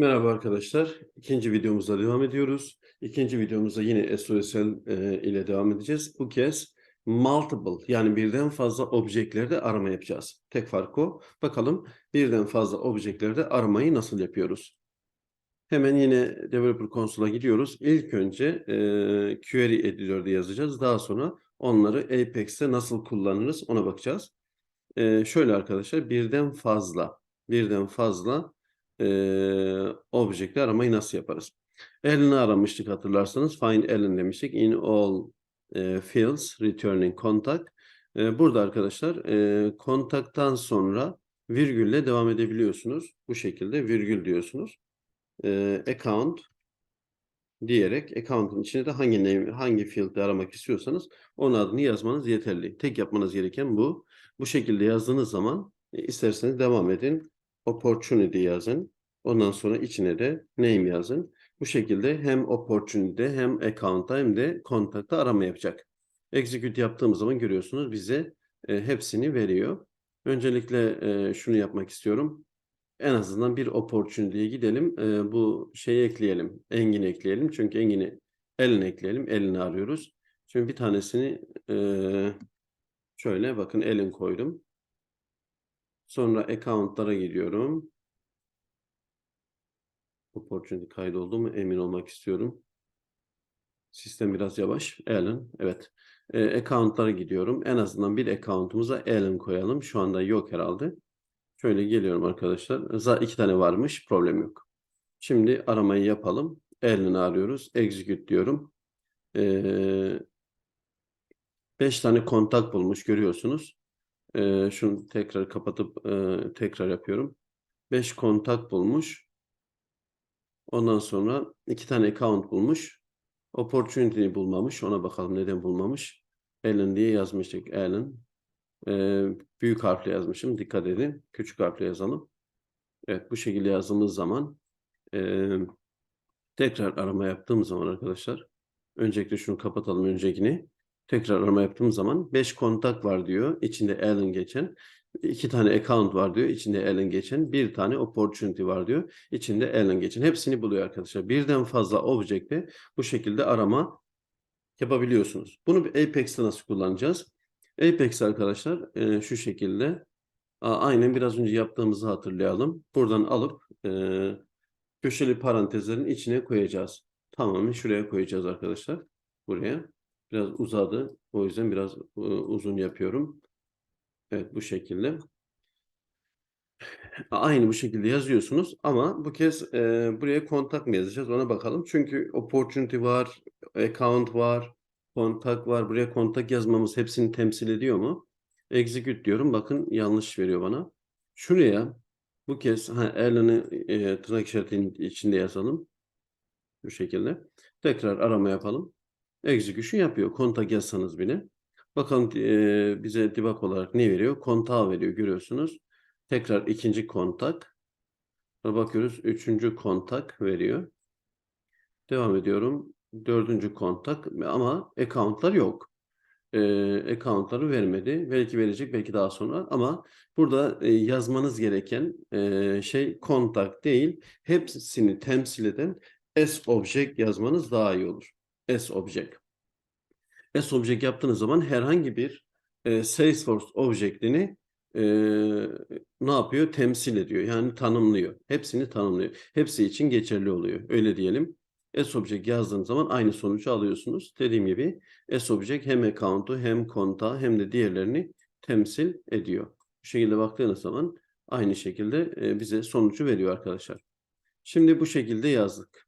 Merhaba arkadaşlar. İkinci videomuzla devam ediyoruz. İkinci videomuzda yine SOSL e, ile devam edeceğiz. Bu kez multiple yani birden fazla objeklerde arama yapacağız. Tek fark o. Bakalım birden fazla objeklerde aramayı nasıl yapıyoruz? Hemen yine Developer Console'a gidiyoruz. İlk önce e, Query Editor'da yazacağız. Daha sonra onları Apex'te nasıl kullanırız ona bakacağız. E, şöyle arkadaşlar birden fazla birden fazla eee objekte aramayı nasıl yaparız? Alan'ı aramıştık hatırlarsanız. Find Alan demiştik. In all eee, fields returning contact. Eee, burada arkadaşlar eee kontaktan sonra virgülle devam edebiliyorsunuz. Bu şekilde virgül diyorsunuz. Eee, account diyerek account'un içine de hangi name, hangi field'de aramak istiyorsanız onun adını yazmanız yeterli. Tek yapmanız gereken bu. Bu şekilde yazdığınız zaman e, isterseniz devam edin. Opportunity yazın. Ondan sonra içine de name yazın. Bu şekilde hem opportunity'de hem account'ta hem de contact'ta arama yapacak. Execute yaptığımız zaman görüyorsunuz bize e, hepsini veriyor. Öncelikle e, şunu yapmak istiyorum. En azından bir opportunity'ye gidelim. E, bu şeyi ekleyelim. Engin ekleyelim. Çünkü Engin'i Ellen ekleyelim. Ellen'i arıyoruz. Şimdi bir tanesini e, şöyle bakın Ellen koydum. Sonra account'lara gidiyorum. Opportunity kaydoldu mu emin olmak istiyorum. Sistem biraz yavaş. Ellen, evet. E, account'lara gidiyorum. En azından bir account'umuza Ellen koyalım. Şu anda yok herhalde. Şöyle geliyorum arkadaşlar. Zaten iki tane varmış. Problem yok. Şimdi aramayı yapalım. Ellen'i arıyoruz. Execute diyorum. Ee, beş tane kontak bulmuş görüyorsunuz. Ee, şunu tekrar kapatıp e, tekrar yapıyorum. 5 kontak bulmuş. Ondan sonra iki tane account bulmuş. Opportunity'yi bulmamış. Ona bakalım neden bulmamış. Ellen diye yazmıştık. Ellen. Ee, büyük harfle yazmışım. Dikkat edin. Küçük harfle yazalım. Evet bu şekilde yazdığımız zaman e, tekrar arama yaptığım zaman arkadaşlar öncelikle şunu kapatalım öncekini. Tekrar arama yaptığım zaman 5 kontak var diyor. içinde Ellen geçen. iki tane account var diyor. içinde Ellen geçen. Bir tane opportunity var diyor. içinde Ellen geçen. Hepsini buluyor arkadaşlar. Birden fazla objekte bu şekilde arama yapabiliyorsunuz. Bunu Apex'te nasıl kullanacağız? Apex arkadaşlar e, şu şekilde a, aynen biraz önce yaptığımızı hatırlayalım. Buradan alıp e, köşeli parantezlerin içine koyacağız. Tamamen şuraya koyacağız arkadaşlar. Buraya. Biraz uzadı. O yüzden biraz e, uzun yapıyorum. Evet bu şekilde. Aynı bu şekilde yazıyorsunuz ama bu kez e, buraya kontak mı yazacağız ona bakalım. Çünkü opportunity var, account var, kontak var. Buraya kontak yazmamız hepsini temsil ediyor mu? Execute diyorum. Bakın yanlış veriyor bana. Şuraya bu kez ha, Erlen'i e, tırnak işaretinin içinde yazalım. Bu şekilde. Tekrar arama yapalım. Execution yapıyor. Kontak yazsanız bile. Bakalım e, bize debug olarak ne veriyor? Kontağı veriyor görüyorsunuz. Tekrar ikinci kontak. Sonra bakıyoruz üçüncü kontak veriyor. Devam ediyorum. Dördüncü kontak ama accountlar yok. E, accountları vermedi. Belki verecek belki daha sonra ama burada e, yazmanız gereken e, şey kontak değil. Hepsini temsil eden S object yazmanız daha iyi olur. S object. S object yaptığınız zaman herhangi bir e, Salesforce objektini e, ne yapıyor? Temsil ediyor. Yani tanımlıyor. Hepsini tanımlıyor. Hepsi için geçerli oluyor. Öyle diyelim. S-Object yazdığınız zaman aynı sonucu alıyorsunuz. Dediğim gibi S-Object hem account'u hem kontağı hem de diğerlerini temsil ediyor. Bu şekilde baktığınız zaman aynı şekilde e, bize sonucu veriyor arkadaşlar. Şimdi bu şekilde yazdık.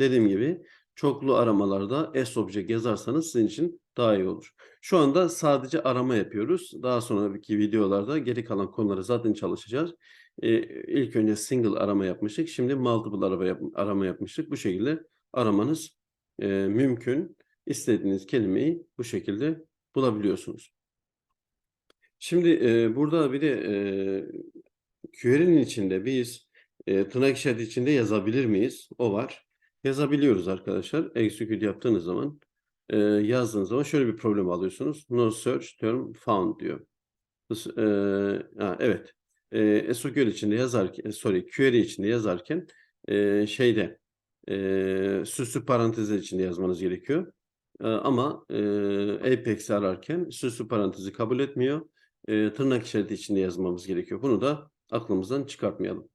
Dediğim gibi çoklu aramalarda S-Object yazarsanız sizin için daha iyi olur. Şu anda sadece arama yapıyoruz. Daha sonraki videolarda geri kalan konuları zaten çalışacağız. Ee, ilk önce single arama yapmıştık. Şimdi multiple arama, yap arama yapmıştık. Bu şekilde aramanız e, mümkün. İstediğiniz kelimeyi bu şekilde bulabiliyorsunuz. Şimdi e, burada bir de e, query'nin içinde biz e, tırnak işareti içinde yazabilir miyiz? O var. Yazabiliyoruz arkadaşlar. Execute yaptığınız zaman e, yazdığınız zaman şöyle bir problem alıyorsunuz. No search term found diyor. E, ha, evet. E, SQL içinde yazarken, sorry, query içinde yazarken e, şeyde e, süslü parantezler içinde yazmanız gerekiyor. E, ama e, Apex'i ararken süslü parantezi kabul etmiyor. E, tırnak işareti içinde yazmamız gerekiyor. Bunu da aklımızdan çıkartmayalım.